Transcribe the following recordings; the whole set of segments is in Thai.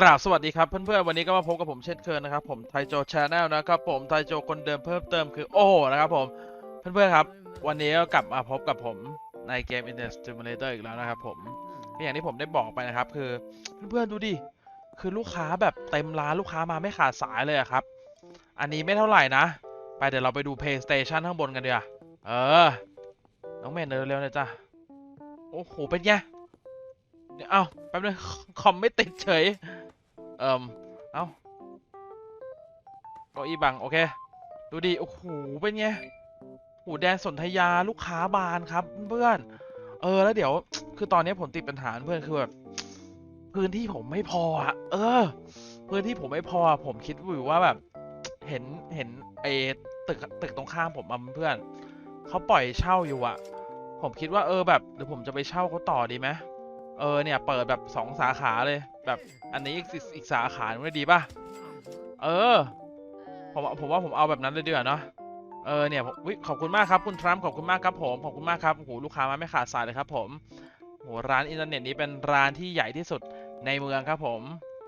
กราบสวัสดีครับเพื่อนๆวันนี้ก็มาพบกับผมเช่นเคยนะครับผมไทโจชาแนลนะครับผมไทโจคนเดิมเพิ่มเติมคือโอ้โหนะครับผมเพื่อนๆครับ วันนี้ก็กลับมาพบกับผมในเกม Internet Simulator อีกแล้วนะครับผมอย่างที่ผมได้บอกไปนะครับ คือเพื่อนๆดูดิคือลูกค้าแบบเต็มร้านลูกค้ามาไม่ขาดสายเลยครับ อันนี้ไม่เท่าไหร่นะ ไปเดี๋ยวเราไปดู PlayStation ข้างบนกันดีกว่าเออ น้องเมนเร็วๆเลยจ้ะโอ้โหเป็นไงเดี๋ยวเอาแป๊บนึงคอมไม่ติดเฉย เอิมเอ้าเก้าอี้บัง โอเค ดูดิ โอ้โห เป็นไงโอ้โหแดนสนธยาลูกค้าบานครับเพื่อน เออ แล้วเดี๋ยว คือตอนนี้ผมติดปัญหาเพื่อนคือแบบพื้นที่ผมไม่พออะเออ พื้นที่ผมไม่พอ ผมคิดอยู่ว่าแบบ เห็น เห็นไอ้ตึก ตึกตรงข้ามผมอะเพื่อน เขาปล่อยเช่าอยู่อะผมคิดว่าเออแบบเดี๋ยวผมจะไปเช่าเขาต่อดีไหม เออเนี่ยเปิดแบบสองสาขาเลย แบบอันนี้อีกอีกสาขาหนึ่งได้ดีป่ะ เออ ผมผมว่าผมเอาแบบนั้นเลยดีกว่าเนาะเออเนี่ยผมอุ๊ยขอบคุณมากครับคุณทรัมป์ขอบคุณมากครับผมขอบคุณมากครับโอ้โหลูกค้ามาไม่ขาดสายเลยครับผมโหร้านอินเทอร์เน็ตนี้เป็นร้านที่ใหญ่ที่สุดในเมืองครับผม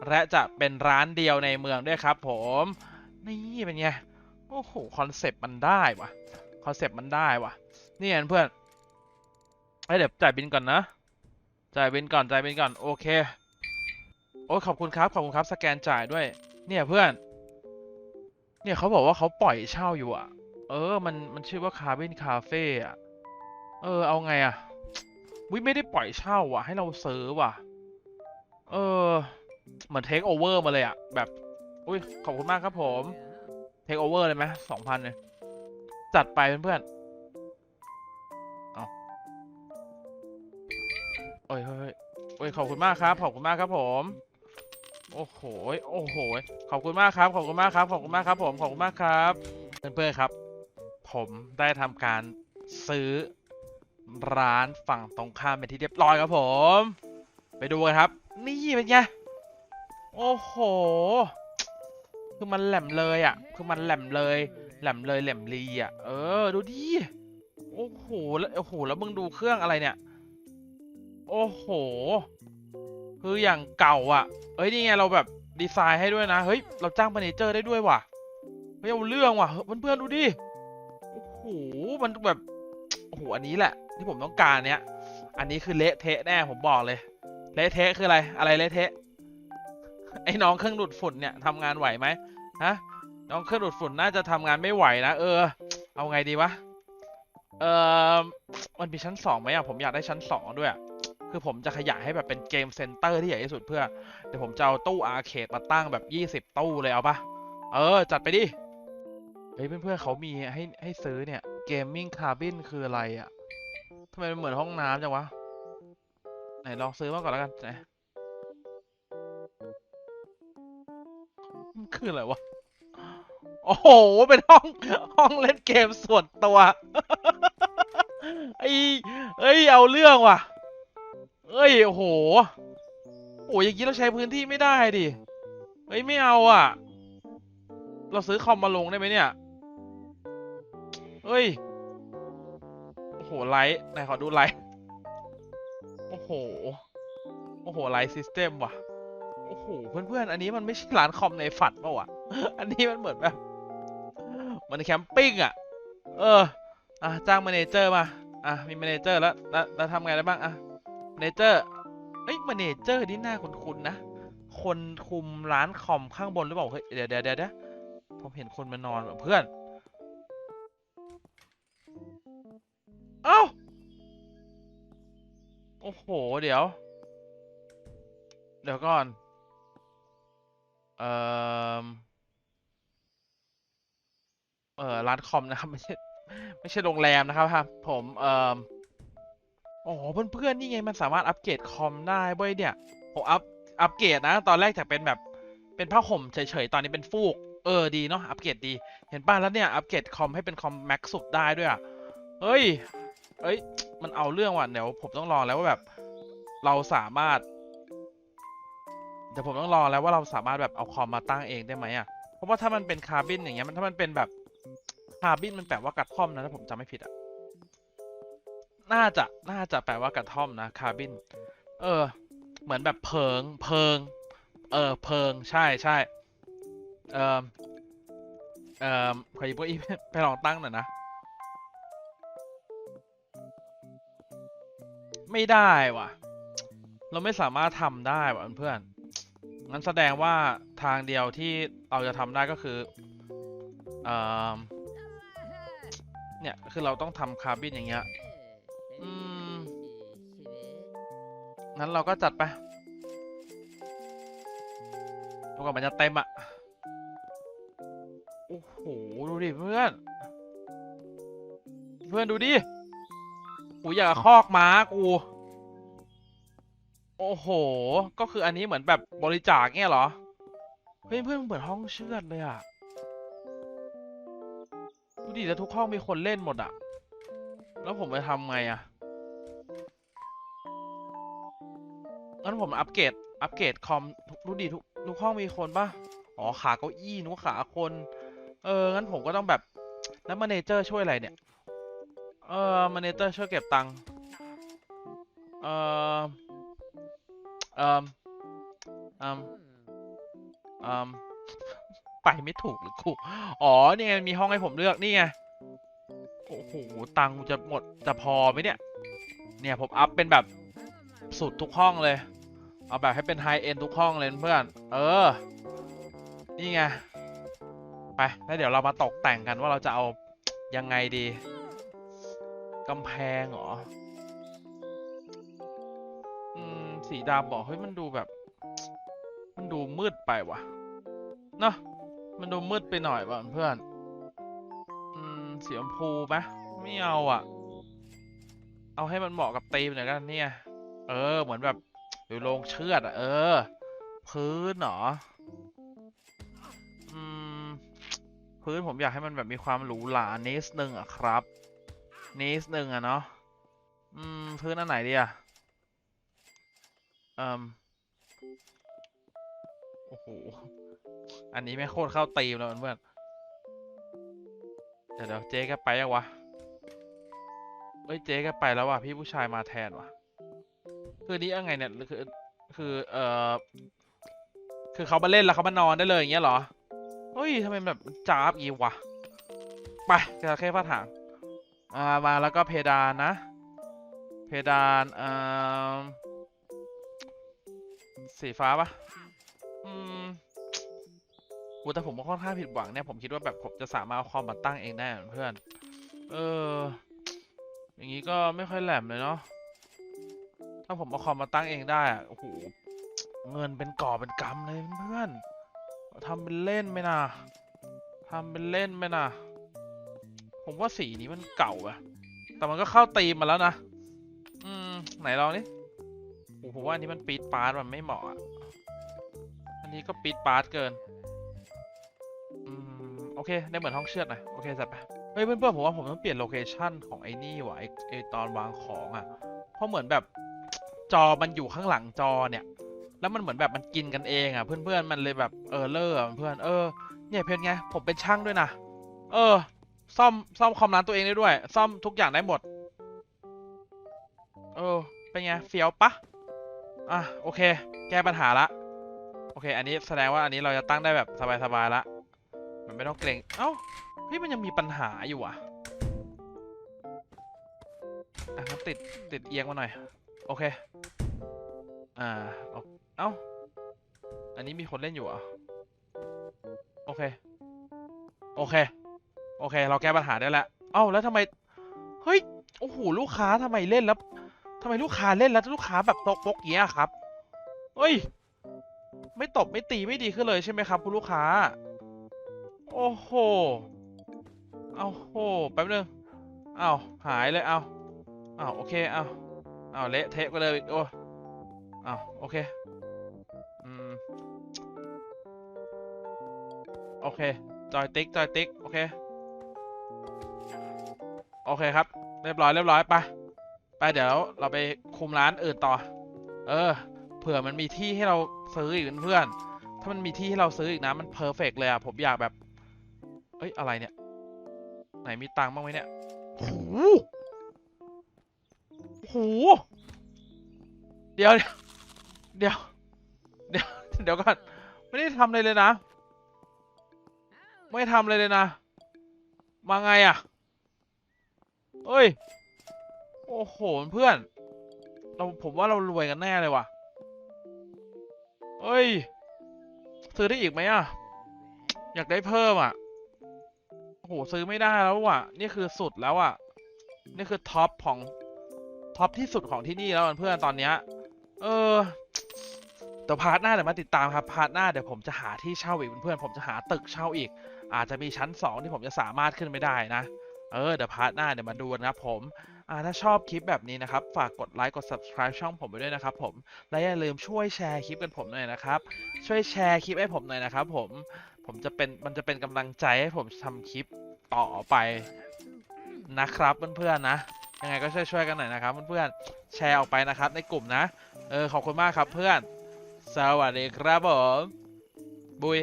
และจะเป็นร้านเดียวในเมืองด้วยครับ ผมนี่เป็นไงโอ้โหคอนเซปต์มันได้ว่ะคอนเซปต์มันได้ว่ะนี่ไงเพื่อนเอ้ยเดี๋ยวจ่ายบินก่อนนะ จ่ายบินก่อนจ่ายบินก่อนโอเค โอ้ยขอบคุณครับขอบคุณครับสแกนจ่ายด้วย เนี่ยเพื่อน เนี่ยเขาบอกว่าเขาปล่อยเช่าอยู่อะ เออมันมันชื่อว่าคาเ b นคาเฟ่อะเออเอาไงอะวิไม่ได้ปล่อยเช่าว่ะ ให้เราซื้อว่ะ เออ เหมือนเทคโอเวอร์มาเลยอะ แบบ อุ้ยขอบคุณมากครับผม เทคโอเวอร์เลยไหมสองพันเลยจัดไปเพื่อนๆ เอ้ยเฮ้ยเอ้ยขอบคุณมากครับ ขอบคุณมากครับผม โอ้โห โอ้โห ขอบคุณมากครับ ขอบคุณมากครับ ขอบคุณมากครับ ผม ขอบคุณมากครับ เพื่อนๆครับ ผมได้ทำการซื้อร้านฝั่งตรงข้ามเป็นที่เรียบร้อยครับผม ไปดูกันครับ นี่เป็นไง โอ้โห คือมันแหลมเลยอะ คือมันแหลมเลย แหลมเลยแหลมลีอะ เออ ดูดิ โอ้โห แล้ว โอ้โห แล้วมึงดูเครื่องอะไรเนี่ย โอ้โห คืออย่างเก่าอะเอ้ย นี่ไงเราแบบดีไซน์ให้ด้วยนะ เฮ้ย เราจ้างเมเนเจอร์ได้ด้วยว่ะ เฮ้ย เอาเรื่องว่ะ เพื่อนๆดูดิ โอ้โห มันแบบ โอ้โห อันนี้แหละ ที่ผมต้องการเนี้ย อันนี้คือเละเทะแน่ ผมบอกเลย เละเทะคืออะไร อะไรเละเทะ ไอ้น้องเครื่องดูดฝุ่นเนี่ยทำงานไหวไหมฮะ น้องเครื่องดูดฝุ่นน่าจะทำงานไม่ไหวนะ เออ เอาไงดีวะ เออมันมีชั้นสองไหมอะ ผมอยากได้ชั้นสองด้วยอะ คือผมจะขยายให้แบบเป็นเกมเซ็นเตอร์ที่ใหญ่ที่สุดเพื่อ เดี๋ยวผมจะเอาตู้อาร์เคดมาตั้งแบบยี่สิบตู้เลยเอาปะเออ จัดไปดิเฮ้ยเพื่อนๆเขามีให้ให้ซื้อเนี่ยเกมมิ่งคาบินคืออะไรอะทำไมมันเหมือนห้องน้ำจังวะ ไหนลองซื้อมาก่อนแล้วกันไหนมันคืออะไรวะ โอ้โห เป็นห้องห้องเล่นเกมส่วนตัวไอ้เอ้ย เอาเรื่องว่ะ เอ้ยโอ้โหโอ้ยอย่างนี้เราใช้พื้นที่ไม่ได้ดิเฮ้ยไม่เอาอะ เราซื้อคอมมาลงได้ไหมเนี่ยเฮ้ยโอ้โหไลท์ไหนขอดูไลท์โอ้โหโอ้โหไลท์ซิสเต็มว่ะโอ้โหเพื่อนๆอันนี้มันไม่ใช่ร้านคอมในฝันป่าวะอันนี้มันเหมือนแบบมือนแคมปิ้งอะ เอออะจ้างมาเนเจอร์มาอะมีมาเนเจอร์แล้วแล้วทำไงได้บ้างอะ เนเจอร์เอ้ยมาเนเจอร์นี่หน้าคุ้นๆนะ คนคุมร้านคอมข้างบนหรือเปล่าเฮ้ยเดี๋ยวเดี๋ยวเดี๋ยวผมเห็นคนมานอนเพื่อน เอ้า โอ้โห เดี๋ยว เดี๋ยวก่อน เอ่อ เอ่อ ร้านคอมนะครับ ไม่ใช่ ไม่ใช่โรงแรมนะครับครับ ผม เอ่อ อ๋อเพื่อนๆนี่ไงมันสามารถอัปเกรดคอมได้เว้ยเนี่ยผมอัพอัปเกรดนะ ตอนแรกจากเป็นแบบเป็นผ้าห่มเฉยๆตอนนี้เป็นฟูก เออดีเนาะอัปเกรดดี เห็นป่ะแล้วเนี่ยอัปเกรดคอมให้เป็นคอมแม็กสุดได้ด้วยอะเฮ้ยเอ้ย มันเอาเรื่องว่ะเดี๋ยวผมต้องรอแล้วว่าแบบ เราสามารถเดี๋ยวผมต้องรอแล้วว่าเราสามารถแบบเอาคอมมาตั้งเองได้ไหมอะเพราะว่าถ้ามันเป็นคาร์บินอย่างเงี้ยมันถ้ามันเป็นแบบคาร์บินมันแปลว่ากระท่อมนะถ้าผมจำไม่ผิดอะ น่าจะน่าจะแปลว่ากระท่อมนะคาร์บิน เออ เหมือนแบบเพิง เพิง เออ เพิง ใช่ใช่เออเออขอหยิบเก้าอี้ไปลองตั้งหน่อยนะ ไม่ได้ว่ะ เราไม่สามารถทำได้ว่ะเพื่อนๆงั้นแสดงว่าทางเดียวที่เราจะทำได้ก็คือเออเนี่ย คือเราต้องทำคาร์บินอย่างเงี้ย งั้นเราก็จัดไปดูก่อนมันจะเต็มอะ โอ้โห ดูดิเพื่อน เพื่อนดูดิกูอยากคอกม้ากู โอ้โห ก็คืออันนี้เหมือนแบบบริจาคเงี้ยเหรอ เฮ้ยเพื่อนเหมือนห้องเชือดเลยอะ ดูดิแล้วทุกห้องมีคนเล่นหมดอะ แล้วผมไปทำไงอะ งั้นผมอัปเกรด อัปเกรดคอมทุกดูดิทุกทุกห้องมีคนปะอ๋อขาเก้าอี้นุกขาคน เออ งั้นผมก็ต้องแบบ แล้วมาเนเจอร์ช่วยอะไรเนี่ย เออมาเนเจอร์ช่วยเก็บตังค์ เออเอมเอมเอมไปไม่ถูกหรือกูอ๋อ นี่ไง มีห้องให้ผมเลือก นี่ไง โอ้โห ตังค์จะหมด จะพอไหมเนี่ย เนี่ย ผมอัพเป็นแบบ สุดทุกห้องเลย เอาแบบให้เป็นไฮเอ็นทุกห้องเลยเพื่อน เออ นี่ไง ไป แล้วเดี๋ยวเรามาตกแต่งกันว่าเราจะเอายังไงดีกำแพงเหรอ อืม สีดำบอกเฮ้ยมันดูแบบ มันดูมืดไปว่ะ เนอะมันดูมืดไปหน่อยว่ะเพื่อน อืม สีชมพูไหมไม่เอาอะ เอาให้มันเหมาะกับธีมหน่อยกันเนี่ย เออ เหมือนแบบอยู่โรงเชือดอะเออ พื้นเหรออืมพื้นผมอยากให้มันแบบมีความหรูหรานิดนึงอะครับนิดนึงอะเนาะอืมพื้นอันไหนดีอะอืมโอ้โหอันนี้ไม่โคตรเข้าตีมแล้วเพื่อนเดี๋ยวเดี๋ยวเจ๊แกไปยังวะเอ้ยเจ๊แกไปแล้วว่ะพี่ผู้ชายมาแทนว่ะ คือนี้ยังไงเนี่ยคือคือเอ่อคือเขามาเล่นแล้วเขามานอนได้เลยอย่างเงี้ยเหรอเฮ้ยทำไมแบบจ้าบอีวะไปจะแค่ผ้าถังอ่ามาแล้วก็เพดานนะ เพดานอ่าสีฟ้าปะอืมกูแต่ผมก็ค่อนข้างผิดหวังเนี่ยผมคิดว่าแบบผมจะสามารถเอาคอมมาตั้งเองได้เพื่อน เออ อย่างนี้ก็ไม่ค่อยแหลมเลยเนาะ ถ้าผมเอาคอมมาตั้งเองได้อะโอ้โหเงินเป็นก่อเป็นกำเลยเพื่อนทำเป็นเล่นไหมนะทำเป็นเล่นไหมนะผมว่าสีนี้มันเก่าอะแต่มันก็เข้าตีมมาแล้วนะ อืม ไหนลองนี่โอ้โหผมว่าอันนี้มันปีดปาร์ตมันไม่เหมาะอันนี้ก็ปีดปาร์ตเกิน อืม โอเค ได้เหมือนห้องเชือดหน่อย โอเคจัดไป เฮ้ยเพื่อนๆผมว่าผมต้องเปลี่ยนโลเคชั่นของไอ้นี่ว่ะไอ้ไอ้ตอนวางของอะเพราะเหมือนแบบ จอมันอยู่ข้างหลังจอเนี่ย แล้วมันเหมือนแบบมันกินกันเองอะ เพื่อนๆมันเลยแบบเออเลอร์เพื่อนเออเนี่ยเพนไงผมเป็นช่างด้วยนะเออ ซ่อมซ่อมคอมร้านตัวเองได้ด้วย ซ่อมทุกอย่างได้หมด เออ เป็นไงเฟียวปะอะโอเค แก้ปัญหาละ โอเค อันนี้แสดงว่าอันนี้เราจะตั้งได้แบบสบายๆละมันไม่ต้องเกรง เอ้าเฮ้ยมันยังมีปัญหาอยู่อะอะงั้นติดติดเอียงมาหน่อย โอเค อ่าเอาเอ้า อันนี้มีคนเล่นอยู่อะโอเค โอเค โอเค เราแก้ปัญหาได้แล้วเอ้าแล้วทำไม เฮ้ย โอ้โห ลูกค้าทำไมเล่นแล้วทำไมลูกค้าเล่นแล้วลูกค้าแบบตกปกเงี้ยครับ เฮ้ย ไม่ตบไม่ตีไม่ดีขึ้นเลยใช่ไหมครับ คุณลูกค้า โอ้โห เอาโห แป๊บนึงเอาหายเลยเอาเอาโอเคเอาเอาเละเทะไปเลยอีกโอ้ อ้าวโอเค อืม โอเค จอยติ๊ก จอยติ๊ก โอเค โอเคครับ เรียบร้อย เรียบร้อย ไป ไป เดี๋ยวเราไปคุมร้านอื่นต่อ เออ เผื่อมันมีที่ให้เราซื้ออีกเพื่อน ถ้ามันมีที่ให้เราซื้ออีกนะ มันเพอร์เฟกเลยอะผมอยากแบบ เอ้ย อะไรเนี่ย ไหนมีตังค์บ้างไหมเนี่ยโอ้โหโอ้โหเดี๋ยว เดี๋ยว เดี๋ยว เดี๋ยวก่อน ไม่ได้ทำอะไรเลยนะ ไม่ทำอะไรเลยนะ มาไงอะ่ะเอ้ย โอ้โห เพื่อน เราผมว่าเรารวยกันแน่เลยว่ะเอ้ย ซื้อได้อีกไหมอะ อยากได้เพิ่มอะ โอ้โห ซื้อไม่ได้แล้วว่ะ นี่คือสุดแล้วอะ นี่คือท็อปของท็อปที่สุดของที่นี่แล้วเพื่อนตอนเนี้ย เออเดี๋ยวพาร์ทหน้าเดี๋ยวมาติดตามครับพาร์ทหน้าเดี๋ยวผมจะหาที่เช่าอีกเพื่อนๆผมจะหาตึกเช่าอีก อาจจะมีชั้นสองที่ผมจะสามารถขึ้นไม่ได้นะ เออเดี๋ยวพาร์ทหน้าเดี๋ยวมาดูนะครับผมอ่าถ้าชอบคลิปแบบนี้นะครับ ฝากกดไลค์กด subscribe ช่องผมไปด้วยนะครับผมและอย่าลืมช่วยแชร์คลิปกันผมหน่อยนะครับ ช่วยแชร์คลิปให้ผมหน่อยนะครับผมผมจะเป็นมันจะเป็นกำลังใจให้ผมทำคลิปต่อไปนะครับเพื่อนๆนะยังไงก็ช่วยช่วยๆกันหน่อยนะครับเพื่อนๆแชร์ออกไปนะครับในกลุ่มนะ เออขอบคุณมากครับเพื่อน สวัสดีครับผม บุย